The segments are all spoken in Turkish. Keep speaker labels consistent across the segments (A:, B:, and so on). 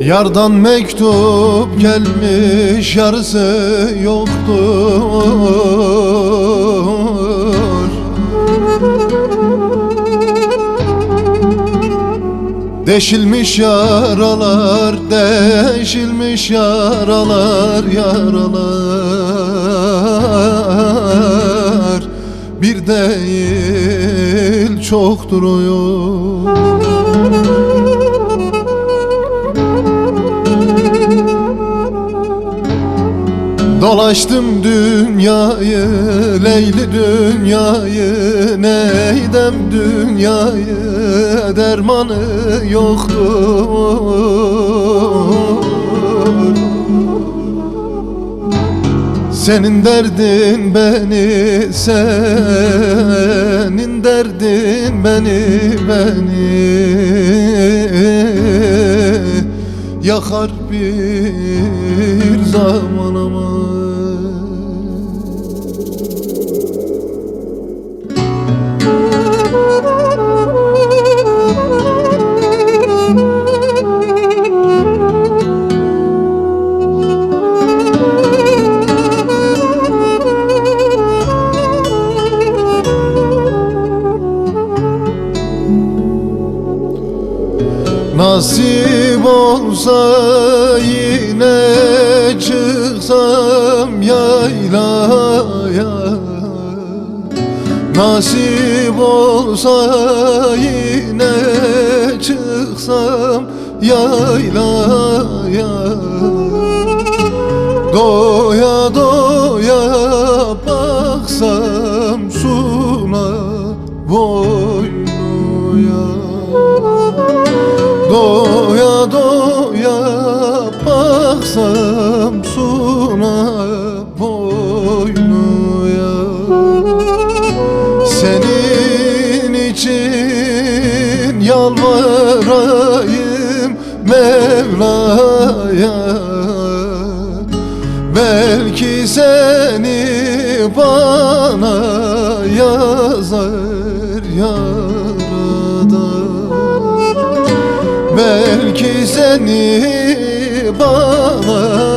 A: Yardan mektup gelmiş yarısı yoktur. Deşilmiş yaralar, deşilmiş yaralar, yaralar. Bir değil çok duruyor Dolaştım dünyayı, Leyli dünyayı Neydem dünyayı, dermanı yoktur Senin derdin beni, senin derdin beni, beni Yakar bir zaman ama Nasip olsa yine çıksam yaylaya. Nasip olsa yine çıksam yaylaya. Doya doya Mevla'ya Belki seni bana yazar yaradan Belki seni bana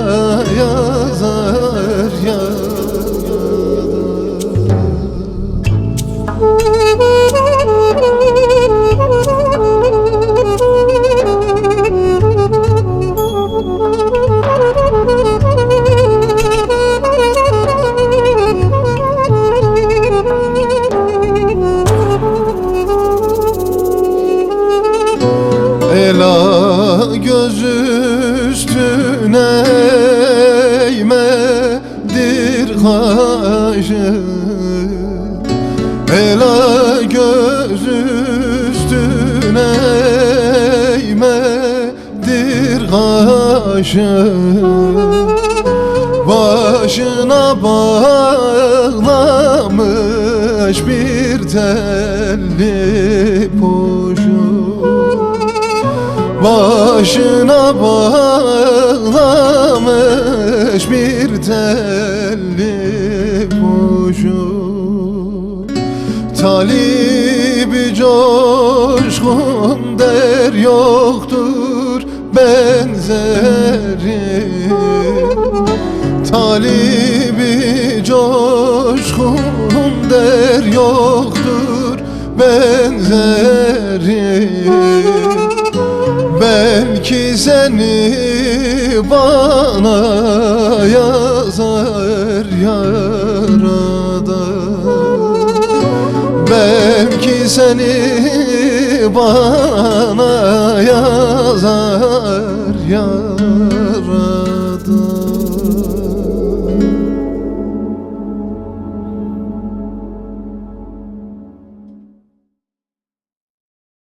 A: kaşı. Ela gözü üstüne eğmedir kaşı. Başına bağlamış bir telli poşu. Başına bağlamış bir telli Talibi coşkun der yoktur benzeri. Talibi coşkun der yoktur benzeri. Belki seni bana yazar yaradan Belki seni bana yazar yaradan